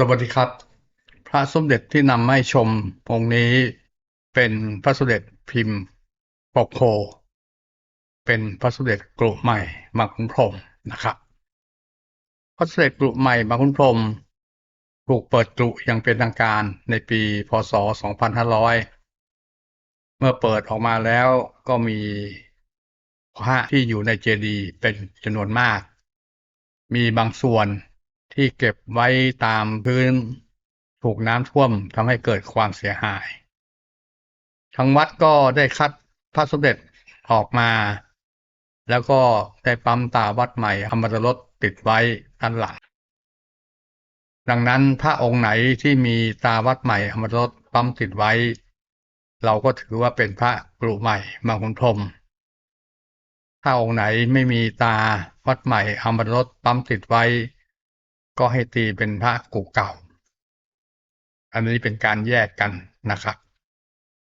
สวัสดีครับ พระสมเด็จที่นำมาให้ชมองค์นี้เป็นพระสมเด็จพิมพ์ปกโพเป็นพระสมเด็จกรุใหม่มาคุณพรมนะครับ พระสมเด็จกรุใหม่มาคุณพรมถูกเปิดกรุอย่างเป็นทางการในปีพศ 2500 เมื่อเปิดออกมาแล้วก็มีพระที่อยู่ในเจดีย์เป็นจำนวนมาก มีบางส่วน ที่เก็บไว้ตามพื้น ถูกน้ำท่วมทำให้เกิดความเสียหาย ทางวัดก็ได้คัดพระสมเด็จออกมา แล้วก็ได้ปั๊มตาวัดใหม่อมรรสติดไว้ด้านหลัง ดังนั้นพระองค์ไหนที่มีตาวัดใหม่อมรรสปั๊มติดไว้ เราก็ถือว่าเป็นพระกรุใหม่มาคุณพรหมถ้าองค์ไหนไม่มีตาวัดใหม่อมรรสปั๊มติดไว้ ก็ให้ตีเป็นพระกุเก่า อันนี้เป็นการแยกกันนะครับ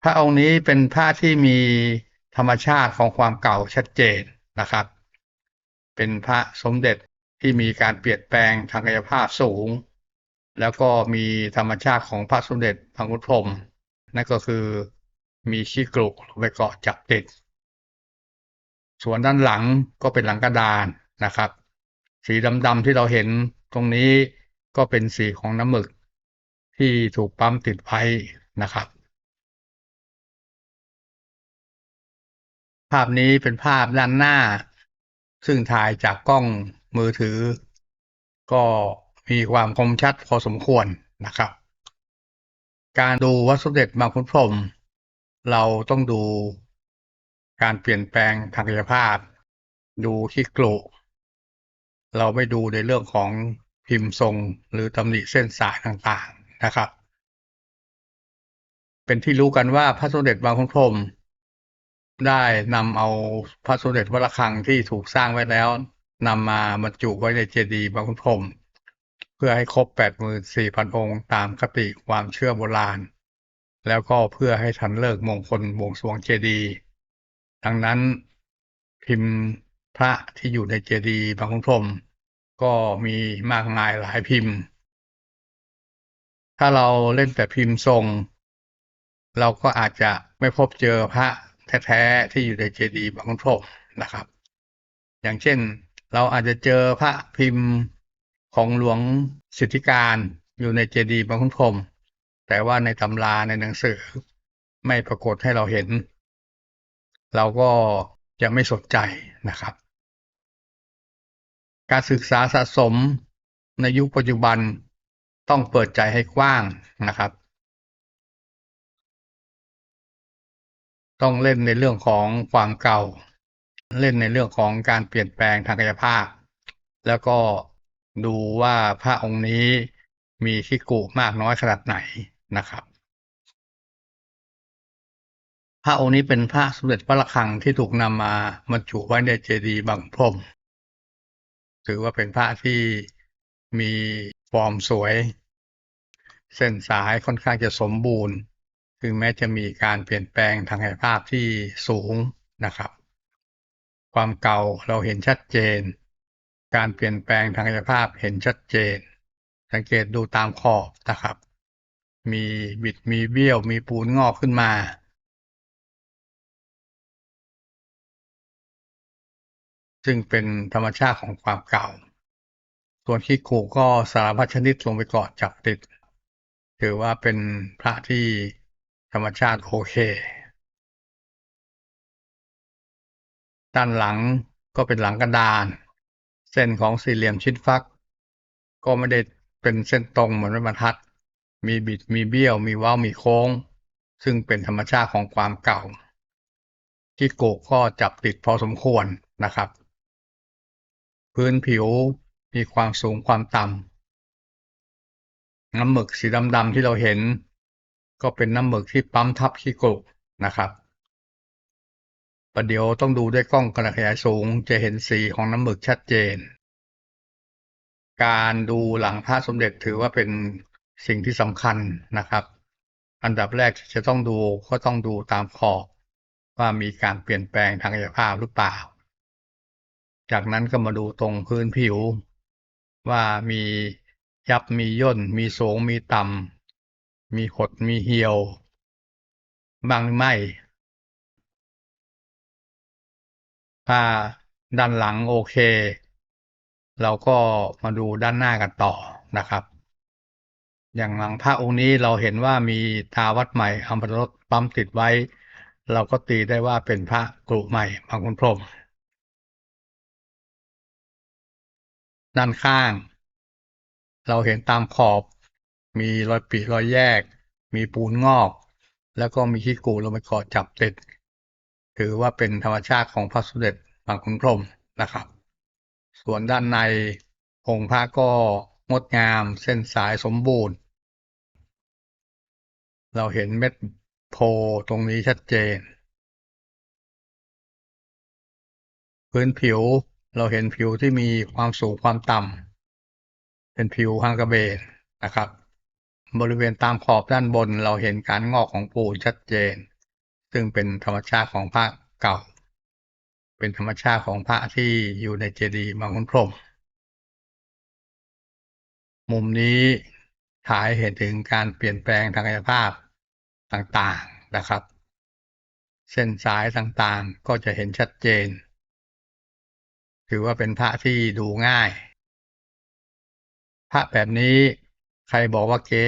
พระองค์นี้เป็นพระที่มีธรรมชาติของความเก่าชัดเจนนะครับ เป็นพระสมเด็จที่มีการเปลี่ยนแปลงทางกายภาพสูง แล้วก็มีธรรมชาติของพระสมเด็จพระพุทธพรมนั่นก็คือมีขี้กรุลงไปเกาะจับติด ส่วนด้านหลังก็เป็นหลังกระดานนะครับ สีดำๆที่เราเห็น ตรงนี้ก็เป็นสีของน้ำหมึกที่ถูกปั๊มติดไว้นะครับ ภาพนี้เป็นภาพด้านหน้า ซึ่งถ่ายจากกล้องมือถือ ก็มีความคมชัดพอสมควรนะครับ การดูวัดสมเด็จบางขุนพรม เราต้องดูการเปลี่ยนแปลงทางกายภาพ ดูที่กลุเราไม่ดูในเรื่องของ พิมพ์ทรงหรือตำหนิเส้นสายต่างๆนะครับ เป็นที่รู้กันว่าพระสมเด็จบางขุนพรมได้นำเอาพระสมเด็จวัดระฆังที่ถูกสร้างไว้แล้วนำมาบรรจุไว้ในเจดีย์บางขุนพรมเพื่อให้ครบ 84,000 องค์ ตามคติความเชื่อโบราณ แล้วก็เพื่อให้ทันเลิกมงคลบวงสวงเจดีย์ดังนั้นพิมพ์พระที่อยู่ในเจดีย์บางขุนพรม ก็มีมากมายหลายพิมพ์ ถ้าเราเล่นแต่พิมพ์ทรง เราก็อาจจะไม่พบเจอพระแท้ๆที่อยู่ในเจดีย์บางขุนพรมนะครับ อย่างเช่นเราอาจจะเจอพระพิมพ์ของหลวงสิทธิการอยู่ในเจดีย์บางขุนพรมแต่ว่าในตำราในหนังสือไม่ปรากฏให้เราเห็น เราก็จะไม่สนใจนะครับ การศึกษาสะสมในยุคปัจจุบันต้องเปิดใจให้กว้างนะครับ ต้องเล่นในเรื่องของความเก่า เล่นในเรื่องของการเปลี่ยนแปลงทางกายภาพ แล้วก็ดูว่าพระองค์นี้มีที่กุมากน้อยขนาดไหนนะครับ พระองค์นี้เป็นพระสมเด็จพระระฆังที่ถูกนำมาบรรจุไว้ในเจดีย์บางพรม ถือว่าเป็นพระที่มีฟอร์มสวย เส้นสายค่อนข้างจะสมบูรณ์ถึงแม้จะมีการเปลี่ยนแปลงทางกายภาพที่สูงนะครับ ความเก่าเราเห็นชัดเจน การเปลี่ยนแปลงทางกายภาพเห็นชัดเจน สังเกตดูตามขอบนะครับ มีบิดมีเบี้ยวมีปูนงอกขึ้นมา ซึ่งเป็นธรรมชาติของความเก่า ส่วนขี้ขูก็สารพัดชนิดลงไปเกาะจับติด ถือว่าเป็นพระที่ธรรมชาติโอเค ด้านหลังก็เป็นหลังกระดาน เส้นของสี่เหลี่ยมชิดฟัก ก็ไม่ได้เป็นเส้นตรงเหมือนไม้บรรทัด มีบิดมีเบี้ยว มีเว้ามีโค้ง ซึ่งเป็นธรรมชาติของความเก่าที่โกก็จับติดพอสมควรนะครับ พื้นผิวมีความสูงความต่ำน้ำหมึกสีดำๆที่เราเห็น ก็เป็นน้ำหมึกที่ปั๊มทับขี้โกกนะครับประเดี๋ยวต้องดูด้วยกล้องกระขยายสูงจะเห็นสีของน้ำหมึกชัดเจน การดูหลังพระสมเด็จถือว่าเป็นสิ่งที่สำคัญนะครับ อันดับแรกจะต้องดูก็ต้องดูตามขอบว่ามีการเปลี่ยนแปลงทางกายภาพหรือเปล่า จากนั้นก็มาดูตรงพื้นผิว ว่ามียับมีย่น มีสูงมีต่ำมีหดมีเหี่ยว บางไม่ถ้าด้านหลังโอเค เราก็มาดูด้านหน้ากันต่อนะครับ อย่างหลังพระองค์นี้เราเห็นว่ามีตาวัดใหม่อัมพรสปั๊มติดไว้ เราก็ตีได้ว่าเป็นพระกรุใหม่บางคุณพรม ด้านข้าง เราเห็นตามขอบ มีรอยปีรอยแยก มีปูนงอก แล้วก็มีขี้กูลงไปเกาะจับติด ถือว่าเป็นธรรมชาติของพระสมเด็จบางคุณพรมนะครับ ส่วนด้านในองค์พระก็งดงามเส้นสายสมบูรณ์ เราเห็นเม็ดโพตรงนี้ชัดเจน พื้นผิว เราเห็นผิวที่มีความสูงความต่ำเป็นผิวฮังกระเบนนะครับ บริเวณตามขอบด้านบนเราเห็นการงอกของปูนชัดเจน ซึ่งเป็นธรรมชาติของพระเก่า เป็นธรรมชาติของพระที่อยู่ในเจดีย์บางขุนพรหมมุมนี้ถ่ายเห็นถึงการเปลี่ยนแปลงทางกายภาพต่างๆนะครับ เส้นสายต่างๆก็จะเห็นชัดเจน ถือว่าเป็นพระที่ดูง่าย พระแบบนี้ใครบอกว่าเก๊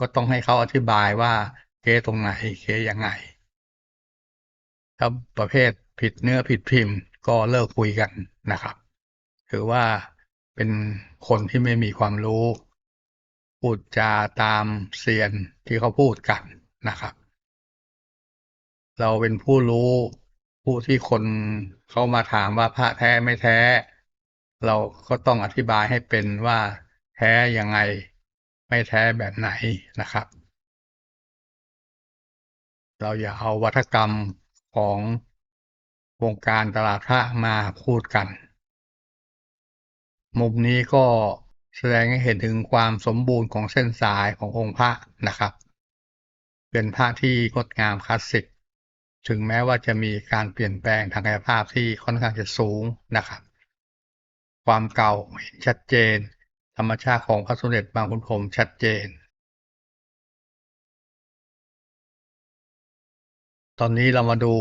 ก็ต้องให้เขาอธิบายว่าเก๊ตรงไหนเก๊ยังไง ถ้าประเภทผิดเนื้อผิดพิมพ์ก็เลิกคุยกันนะครับ ถือว่าเป็นคนที่ไม่มีความรู้ พูดจาตามเซียนที่เขาพูดกันนะครับ เราเป็นผู้รู้ ผู้ที่คนเขามาถามว่าพระแท้ไม่แท้ เราก็ต้องอธิบายให้เป็นว่าแท้ยังไง ไม่แท้แบบไหนนะครับ เราอย่าเอาวัฒกรรมของวงการตลาดพระมาพูดกัน มุมนี้ก็แสดงให้เห็นถึงความสมบูรณ์ของเส้นสายขององค์พระนะครับ เป็นพระที่งดงามคลาสสิก ถึงแม้ว่าจะมีการเปลี่ยนแปลงทางกายภาพที่ค่อนข้างจะสูงนะครับ ความเก่าเห็นชัดเจน ธรรมชาติของพระสมเด็จบางขุนพรมชัดเจน ตอนนี้เรามาดู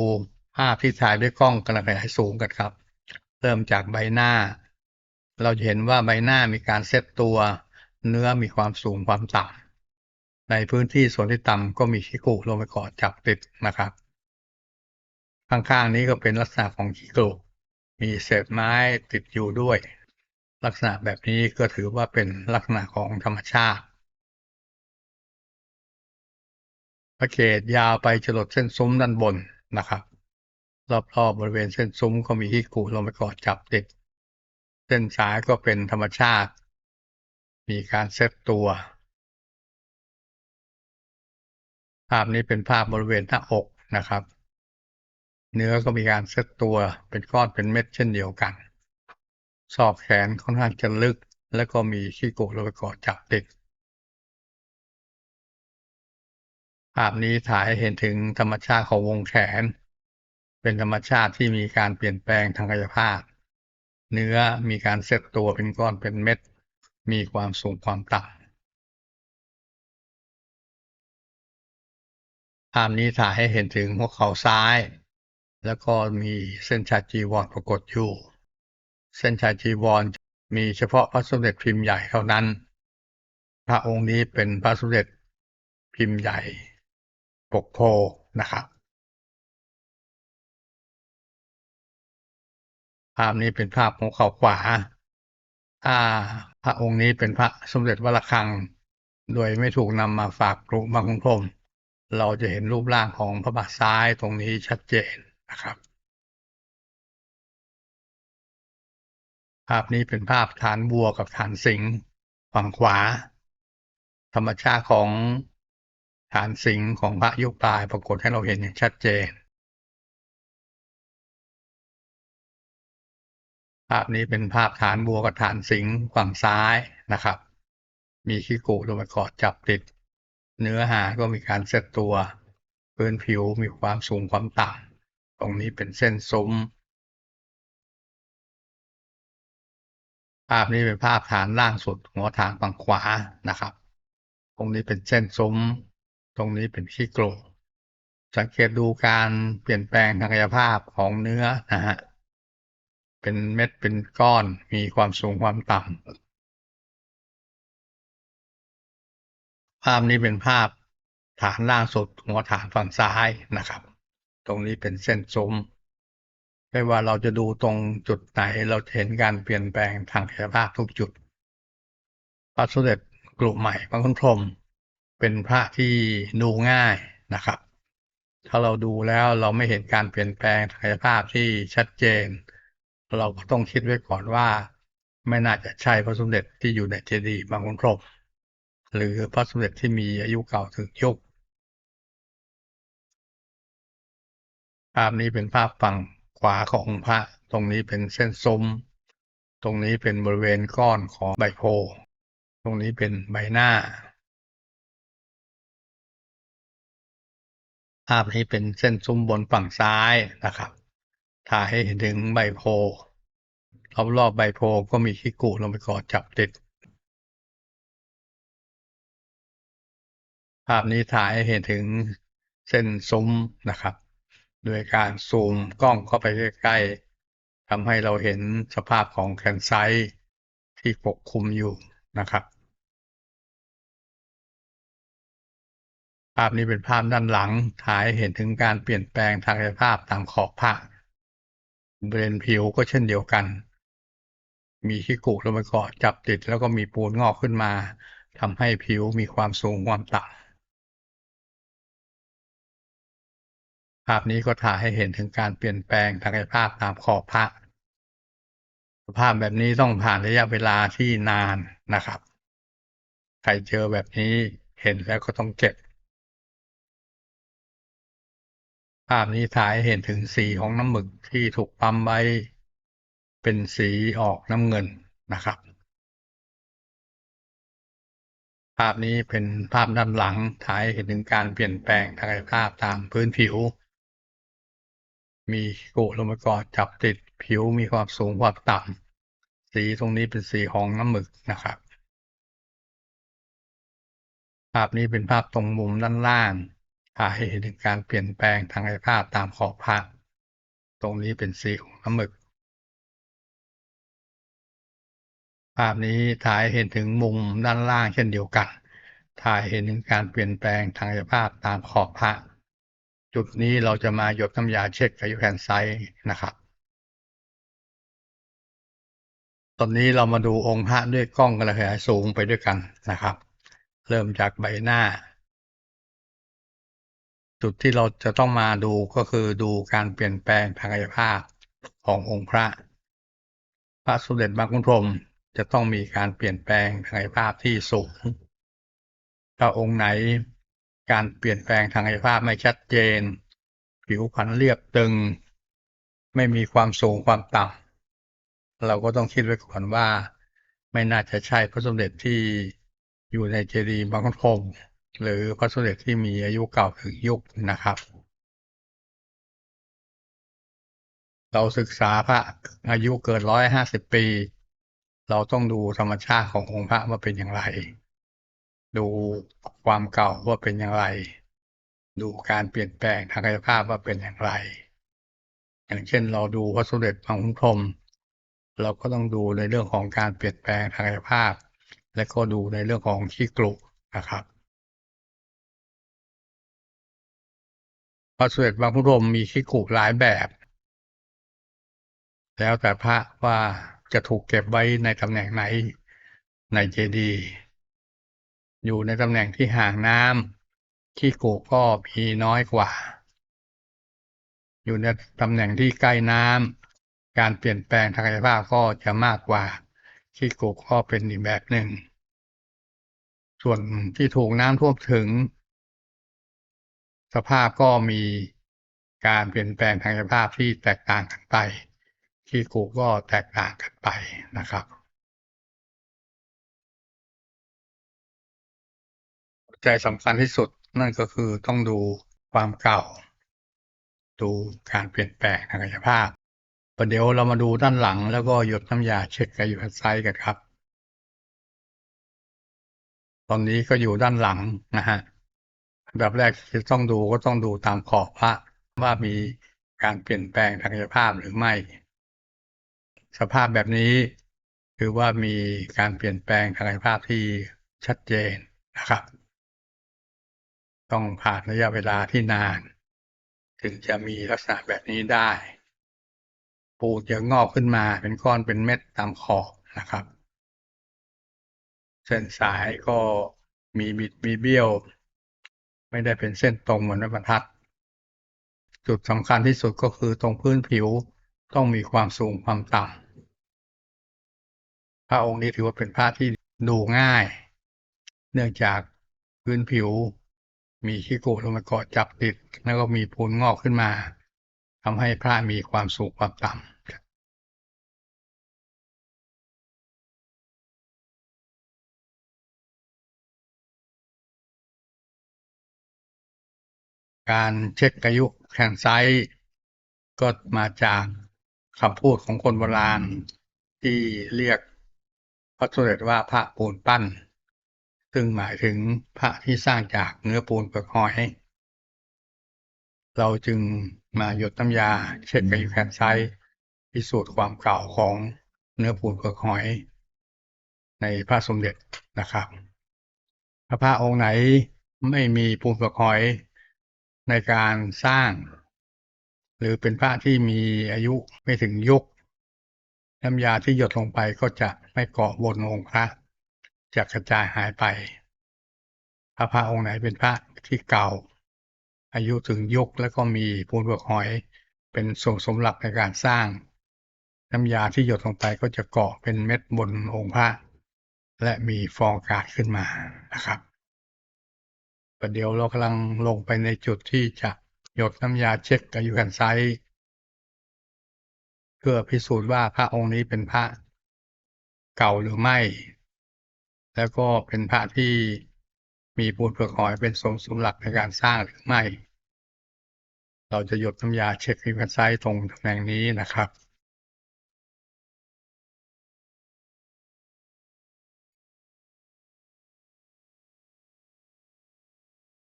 ภาพที่ถ่ายด้วยกล้องกระจายสูงกันครับ เริ่มจากใบหน้า เราจะเห็นว่าใบหน้ามีการเซตตัว เนื้อมีความสูงความต่ำในพื้นที่ส่วนที่ต่ำก็มีขี้กุลงไปเกาะจับติดนะครับ ข้างๆนี้ก็เป็นลักษณะของขี้โกุมีเศษไม้ติดอยู่ด้วย ลักษณะแบบนี้ก็ถือว่าเป็นลักษณะของธรรมชาติพระเกศยาวไปจรดเส้นซุ้มด้านบนนะครับ รอบๆบบริเวณเส้นซุ้มก็มีที่กูลงไปกอดจับติด เส้นสายก็เป็นธรรมชาติ มีการเซตตัว ภาพนี้เป็นภาพบริเวณหน้าอกนะครับ เนื้อก็มีการเซตตัวเป็นก้อนเป็นเม็ดเช่นเดียวกันซอกแขนค่อนข้างจะลึก แล้วก็มีขี้โกะลงไปกอดจับติดภาพนี้ถ่ายให้เห็นถึงธรรมชาติของวงแขน เป็นธรรมชาติที่มีการเปลี่ยนแปลงทางกายภาพ เนื้อมีการเซตตัวเป็นก้อนเป็นเม็ด มีความสูงความต่ำภาพนี้ถ่ายให้เห็นถึงหัวเข่าซ้าย แล้วก็มีเส้นชาจีวรปรากฏอยู่ เส้นชาจีวรมีเฉพาะพระสมเด็จพิมพ์ใหญ่เท่านั้น พระองค์นี้เป็นพระสมเด็จพิมพ์ใหญ่ปกโพนะครับ ภาพนี้เป็นภาพของเขาขวาถ้าพระองค์นี้เป็นพระสมเด็จวัลคัง โดยไม่ถูกนำมาฝากกรุบางคุพรมเราจะเห็นรูปร่างของพระบาทซ้ายตรงนี้ชัดเจน นะครับ ภาพนี้เป็นภาพฐานบัวกับฐานสิงห์ฝั่งขวา ธรรมชาติของฐานสิงห์ของพระยุคปลายปรากฏให้เราเห็นอย่างชัดเจน ภาพนี้เป็นภาพฐานบัวกับฐานสิงห์ฝั่งซ้ายนะครับ มีขี้กุลงไปเกาะจับติด เนื้อหาก็มีการเซตตัวพื้นผิวมีความสูงความต่ำ ตรงนี้เป็นเส้นซุ้ม ภาพนี้เป็นภาพฐานล่างสุดหัวฐานฝั่งขวานะครับ ตรงนี้เป็นเส้นซุ้ม ตรงนี้เป็นขี้โกลงสังเกตดูการเปลี่ยนแปลงทางกายภาพของเนื้อนะฮะ เป็นเม็ดเป็นก้อน มีความสูงความต่ำ ภาพนี้เป็นภาพฐานล่างสุดหัวฐานฝั่งซ้ายนะครับ ตรงนี้เป็นเส้นซุ้มไม่ว่าเราจะดูตรงจุดไหนเราเห็นการเปลี่ยนแปลงทางกายภาพทุกจุด พระสมเด็จกลุ่มใหม่พระคุณพรมเป็นพระที่ดูง่ายนะครับ ถ้าเราดูแล้วเราไม่เห็นการเปลี่ยนแปลงทางกายภาพที่ชัดเจน เราก็ต้องคิดไว้ก่อนว่า ไม่น่าจะใช่พระสมเด็จที่อยู่ในเจดีย์บางขุนพรมหรือพระสมเด็จที่มีอายุเก่าถึงยุคาพนี้เป็นภาพฝั่งขวาขององค์พระ ตรงนี้เป็นเส้นซุ้ม ตรงนี้เป็นบริเวณก้อนของใบโพ ตรงนี้เป็นใบหน้า ภาพนี้เป็นเส้นซุ้มบนฝั่งซ้ายนะครับถ่ายให้เห็นถึงใบโพรอบๆใบโพก็มีขี้กุลงไปกอดจับติด ภาพนี้ถ่ายให้เห็นถึงเส้นซุ้มนะครับ โดยการซูมกล้องเข้าไปใกล้ๆทำให้เราเห็นสภาพของแคนไซต์ที่ปกคลุมอยู่นะครับ ภาพนี้เป็นภาพด้านหลังถ่ายเห็นถึงการเปลี่ยนแปลงทางกายภาพตามขอบผ้าบริเวณผิวก็เช่นเดียวกัน มีขี้กุลงไปเกาะจับติดแล้วก็มีปูนงอกขึ้นมาทำให้ผิวมีความสูงความต่ำ ภาพนี้ก็ถ่ายให้เห็นถึงการเปลี่ยนแปลงทางกายภาพตามขอบพระสภาพแบบนี้ต้องผ่านระยะเวลาที่นานนะครับ ใครเจอแบบนี้เห็นแล้วก็ต้องเก็บ ภาพนี้ถ่ายให้เห็นถึงสีของน้ำหมึกที่ถูกปั๊มไว้ เป็นสีออกน้ำเงินนะครับ ภาพนี้เป็นภาพด้านหลังถ่ายให้เห็นถึงการเปลี่ยนแปลงทางกายภาพตามพื้นผิว มีกุลงไปกอจับติดผิวมีความสูงความต่ำสีตรงนี้เป็นสีของน้ำหมึกนะครับ ภาพนี้เป็นภาพตรงมุมด้านล่างถ่ายเห็นถึงการเปลี่ยนแปลงทางกายภาพตามขอบพระตรงนี้เป็นสีของน้ำหมึก ภาพนี้ถ่ายเห็นถึงมุมด้านล่างเช่นเดียวกันถ่ายเห็นถึงการเปลี่ยนแปลงทางกายภาพตามขอบพระ จุดนี้เราจะมาหยดน้ำยาเช็คกับยูแคนไซต์นะครับ ตอนนี้เรามาดูองค์พระด้วยกล้องกระจายสูงไปด้วยกันนะครับ เริ่มจากใบหน้า จุดที่เราจะต้องมาดูก็คือดูการเปลี่ยนแปลงทางกายภาพขององค์พระ พระสมเด็จบางขุนพรมจะต้องมีการเปลี่ยนแปลงทางกายภาพที่สูงถ้าองค์ไหน การเปลี่ยนแปลงทางกายภาพไม่ชัดเจน ผิวพรรณเรียบตึง ไม่มีความสูงความต่ำเราก็ต้องคิดไว้ก่อนว่า ไม่น่าจะใช่พระสมเด็จที่อยู่ในเจดีย์บางขุนพรหมหรือพระสมเด็จที่มีอายุเก่าถึงยุคนะครับ เราศึกษาพระอายุเกินร้อยห้าสิบปี เราต้องดูธรรมชาติขององค์พระว่าเป็นอย่างไร ดูความเก่าว่าเป็นอย่างไร ดูการเปลี่ยนแปลงทางกายภาพว่าเป็นอย่างไร อย่างเช่นเราดูพระสมเด็จบางขุนพรมเราก็ต้องดูในเรื่องของการเปลี่ยนแปลงทางกายภาพ และก็ดูในเรื่องของขี้กลุนะครับพระสมเด็จบางขุนพรมมีขี้กลุหลายแบบ แล้วแต่พระว่าจะถูกเก็บไว้ในตำแหน่งไหนในเจดีย์ อยู่ในตำแหน่งที่ห่างน้ำขี้กุก็มีน้อยกว่า อยู่ในตำแหน่งที่ใกล้น้ำการเปลี่ยนแปลงทางกายภาพก็จะมากกว่าขี้กุก็เป็นอีกแบบหนึ่ง ส่วนที่ถูกน้ำท่วมถึง สภาพก็มีการเปลี่ยนแปลงทางกายภาพที่แตกต่างกันไปขี้กุก็แตกต่างกันไปนะครับ ใจสำคัญที่สุดนั่นก็คือต้องดูความเก่า ดูการเปลี่ยนแปลงทางกายภาพประเดี๋ยวเรามาดูด้านหลังแล้วก็หยดน้ำยาเช็คกับอยู่ไซด์กันครับ ตอนนี้ก็อยู่ด้านหลังนะฮะอันดับแรกที่ต้องดูก็ต้องดูตามขอบพระว่ามีการเปลี่ยนแปลงทางกายภาพหรือไม่ สภาพแบบนี้คือว่ามีการเปลี่ยนแปลงทางกายภาพที่ชัดเจนนะครับ ต้องผ่านระยะเวลาที่นาน ถึงจะมีลักษณะแบบนี้ได้ปูจะงอกขึ้นมาเป็นก้อนเป็นเม็ดตามขอบนะครับ เส้นสายก็มีบิดมีเบี้ยว ไม่ได้เป็นเส้นตรงเหมือนบรรทัด จุดสำคัญที่สุดก็คือตรงพื้นผิวต้องมีความสูงความต่ำพระองค์นี้ถือว่าเป็นพระที่ดูง่าย เนื่องจากพื้นผิว มีขี้โกลงมาเกาะจับติด แล้วก็มีปูนงอกขึ้นมาทำให้พระมีความสูงความต่ำการเช็คอายุแขนไซส์ก็มาจากคำพูดของคนโบราณที่เรียกพระสมเด็จว่าพระปูนปั้น ซึ่งหมายถึงพระที่สร้างจากเนื้อปูนเปลือกหอย เราจึงมาหยดน้ำยาเช็คอายุแขนไซส์พิสูจน์ความเก่าของเนื้อปูนเปลือกหอย ในพระสมเด็จนะครับถ้าพระองค์ไหนไม่มีปูนเปลือกหอยในการสร้าง หรือเป็นพระที่มีอายุไม่ถึงยุคน้ำยาที่หยดลงไปก็จะไม่เกาะบนองค์พระ จะกระจายหายไป ถ้าพระองค์ไหนเป็นพระที่เก่า อายุถึงยุคแล้วก็มีปูนเปลือกหอย เป็นส่วนสมหลักในการสร้าง น้ำยาที่หยดลงไปก็จะเกาะเป็นเม็ดบนองค์พระ และมีฟองอากาศขึ้นมานะครับประเดี๋ยวเรากำลังลงไปในจุดที่จะหยดน้ำยาเช็คอายุกันไซส์เพื่อพิสูจน์ว่าพระองค์นี้เป็นพระเก่าหรือไม่ แล้วก็เป็นพระที่มีปูนเปลือกหอยเป็นสมสมหลักในการสร้างหรือไม่ เราจะหยดน้ำยาเช็คอายุกันไซส์ตรงตำแหน่งนี้นะครับ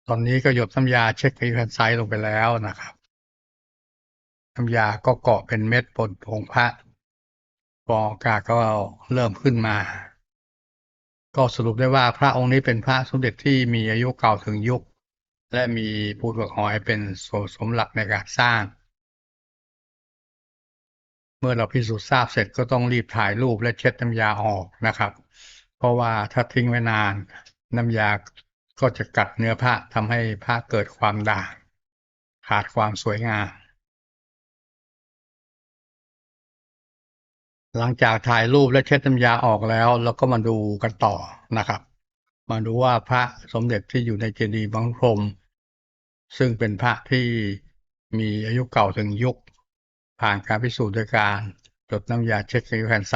ตอนนี้ก็หยดน้ำยาเช็คอายุคันไซส์ลงไปแล้วนะครับน้ำยาก็เกาะเป็นเม็ดบนองพระฟองอากาศก็เริ่มขึ้นมา ก็สรุปได้ว่าพระองค์นี้เป็นพระสมเด็จที่มีอายุเก่าถึงยุค และมีปูนเปลือกหอยเป็นส่วนสมหลักในการสร้าง เมื่อเราพิสูจน์ทราบเสร็จก็ต้องรีบถ่ายรูปและเช็ดน้ำยาออกนะครับ เพราะว่าถ้าทิ้งไว้นานน้ำยาก็จะกัดเนื้อผ้าทำให้ผ้าเกิดความด่างขาดความสวยงาม หลังจากถ่ายรูปและเช็ดน้ำยาออกแล้วเราก็มาดูกันต่อนะครับ มาดูว่าพระสมเด็จที่อยู่ในเจดีย์บางพรม ซึ่งเป็นพระที่มีอายุเก่าถึงยุค ผ่านการพิสูจน์ด้วยการจดน้ำยาเช็คอาแผ่นไซ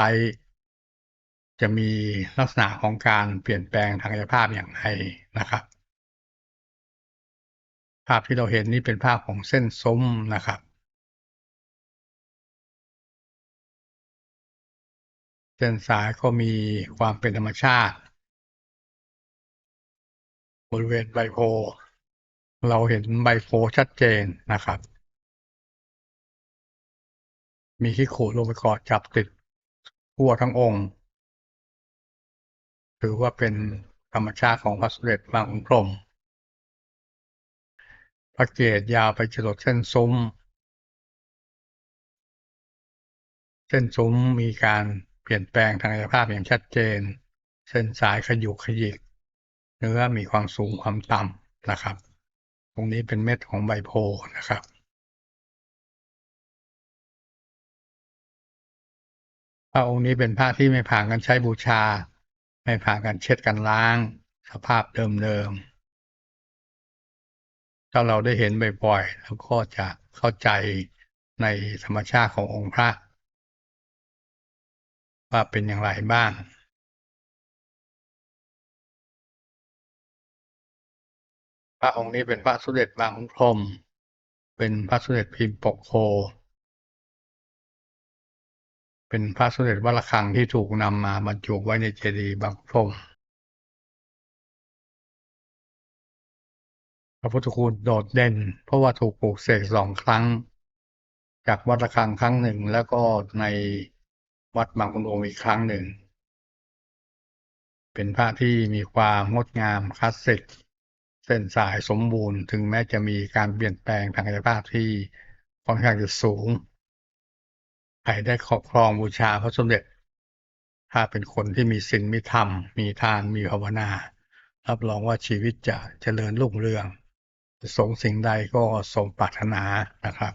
จะมีลักษณะของการเปลี่ยนแปลงทางกายภาพอย่างไรนะครับ ภาพที่เราเห็นนี่เป็นภาพของเส้นซุ้มนะครับ เส้นสายก็มีความเป็นธรรมชาติ บริเวณใบโพ เราเห็นใบโพชัดเจนนะครับ มีขี้ขูดลงไปเกาะจับติดทั่วทั้งองค์ ถือว่าเป็นธรรมชาติของพระสมเด็จบางขุนพรมพระเกศยาวไปจรดเส้นซุ้ม เส้นซุ้มมีการ เปลี่ยนแปลงทางกายภาพอย่างชัดเจน เส้นสายขยุกขยิก เนื้อมีความสูงความต่ำนะครับ ตรงนี้เป็นเม็ดของใบโพธิ์นะครับพระองค์นี้เป็นพระที่ไม่ผ่านการใช้บูชา ไม่ผ่านการเช็ดกันล้าง สภาพเดิมๆถ้าเราได้เห็นบ่อยๆแล้วก็จะเข้าใจในธรรมชาติขององค์พระ ว่าเป็นอย่างไรบ้างพระองค์นี้เป็นพระสมเด็จบางขุนพรม เป็นพระสมเด็จพิมพ์ปกโพเป็นพระสมเด็จวัดระฆังที่ถูกนำมาบรรจุไว้ในเจดีย์บางพรม พระพุทธคุณโดดเด่น เพราะว่าถูกปลูกเสกสองครั้ง จากวัดระฆังครั้งหนึ่งแล้วก็ใน วัดบางขุนโองอีกครั้งหนึ่ง เป็นพระที่มีความงดงามคลาสสิก เส้นสายสมบูรณ์ ถึงแม้จะมีการเปลี่ยนแปลงทางกายภาพที่ค่อนข้างจะสูง ใครได้ครอบครองบูชาพระสมเด็จ ถ้าเป็นคนที่มีศีลมีธรรม มีทานมีภาวนา รับรองว่าชีวิตจะเจริญรุ่งเรืองจะสงสิ่งใดก็สมปรารถนานะครับ